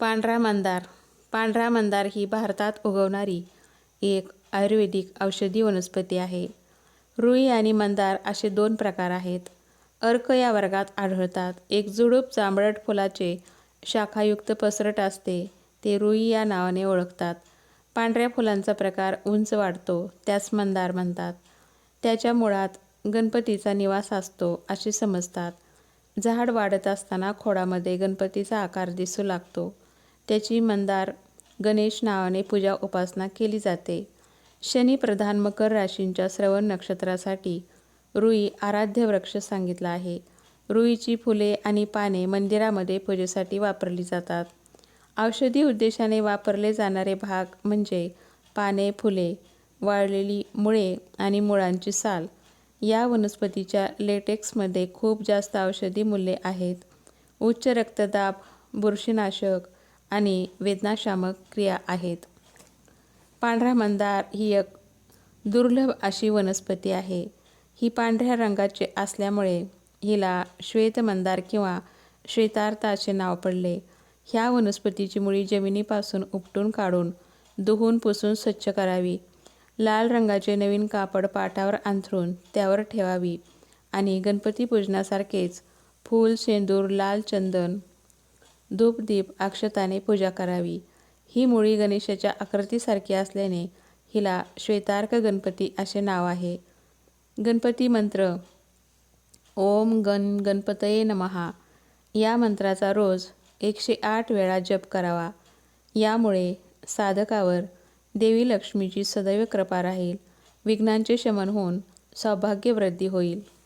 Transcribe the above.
पांढरा मंदार. पांढरा मंदार ही भारतात उगवणारी एक आयुर्वेदिक औषधी वनस्पती आहे. रुई आणि मंदार असे दोन प्रकार आहेत. अर्क या वर्गात आढळतात. एक जुडूप जांभळट फुलाचे शाखायुक्त पसरट असते. ते रुई या नावाने ओळखतात. पांढऱ्या फुलांचा प्रकार उंच वाढतो त्यास मंदार म्हणतात. त्याच्या मुळात गणपतीचा निवास असतो असे समजतात. झाड वाढत असताना खोडामध्ये गणपतीचा आकार दिसू लागतो. त्याची मंदार गणेश नावाने पूजा उपासना केली जाते. शनी प्रधान मकर राशींच्या श्रवण नक्षत्रासाठी रुई आराध्य वृक्ष सांगितला आहे. रुईची फुले आणि पाने मंदिरामध्ये पूजेसाठी वापरली जातात. औषधी उद्देशाने वापरले जाणारे भाग म्हणजे पाने फुले वाळलेली मुळे आणि मुळांची साल. या वनस्पतीच्या लेटेक्समध्ये खूप जास्त औषधी मूल्ये आहेत. उच्च रक्तदाब बुरशीनाशक आणि वेदनाशामक क्रिया आहेत. पांढरा मंदार ही एक दुर्लभ अशी वनस्पती आहे. ही पांढऱ्या रंगाची असल्यामुळे हिला श्वेतमंदार किंवा श्वेतार्थ असे नाव पडले. ह्या वनस्पतीची मुळी जमिनीपासून उपटून काढून धुवून पुसून स्वच्छ करावी. लाल रंगाचे नवीन कापड पाटावर अंथरून त्यावर ठेवावी. आणि गणपती पूजनासारखेच फूल शेंदूर लाल चंदन धूपदीप अक्षताने पूजा करावी. ही मुळी गणेशाच्या आकृतीसारखी असल्याने हिला श्वेतार्क गणपती असे नाव आहे. गणपती मंत्र ओम गण गणपतये नमहा या मंत्राचा रोज एकशे आठ वेळा जप करावा. यामुळे साधकावर देवी लक्ष्मीची सदैव कृपा राहील. विघ्नांचे शमन होऊन सौभाग्यवृद्धी होईल.